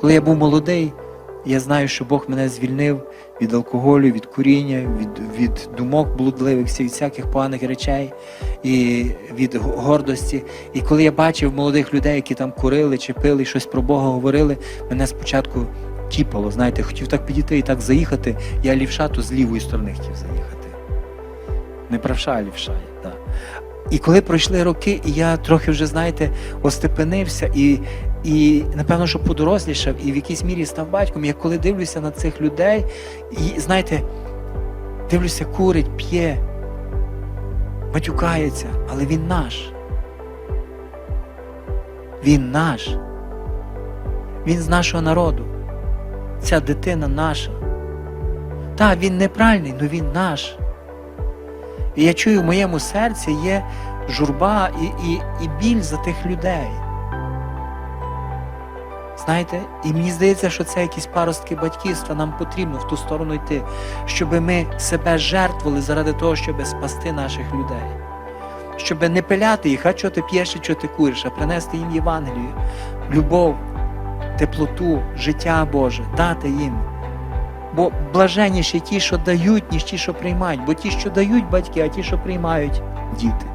Коли я був молодий, я знаю, що Бог мене звільнив від алкоголю, від куріння, від, від думок блудливих, всіх всяких поганих речей і від гордості. І коли я бачив молодих людей, які там курили чи пили, щось про Бога говорили, мене спочатку тіпало, знаєте, хотів так підійти і так заїхати. Я лівша, то з лівої сторони хотів заїхати. Не правша, а лівша. Так. І коли пройшли роки, і я трохи вже, знаєте, остепенився і, і напевно, що подорослішав, і в якійсь мірі став батьком. Я коли дивлюся на цих людей, і знаєте, дивлюся, курить, п'є, матюкається, але він наш. Він наш. Він з нашого народу. Ця дитина наша. Так, він неправильний, але він наш. І я чую, в моєму серці є журба і, і, і біль за тих людей. Знаєте, і мені здається, що це якісь паростки батьківства, нам потрібно в ту сторону йти, щоб ми себе жертвували заради того, щоб спасти наших людей. Щоб не пиляти їх, а що ти п'єш і що ти куриш, а принести їм Євангелію, любов, теплоту, життя Боже, дати їм. Бо блаженніші ті, що дають, ніж ті, що приймають. Бо ті, що дають батьки, а ті, що приймають діти.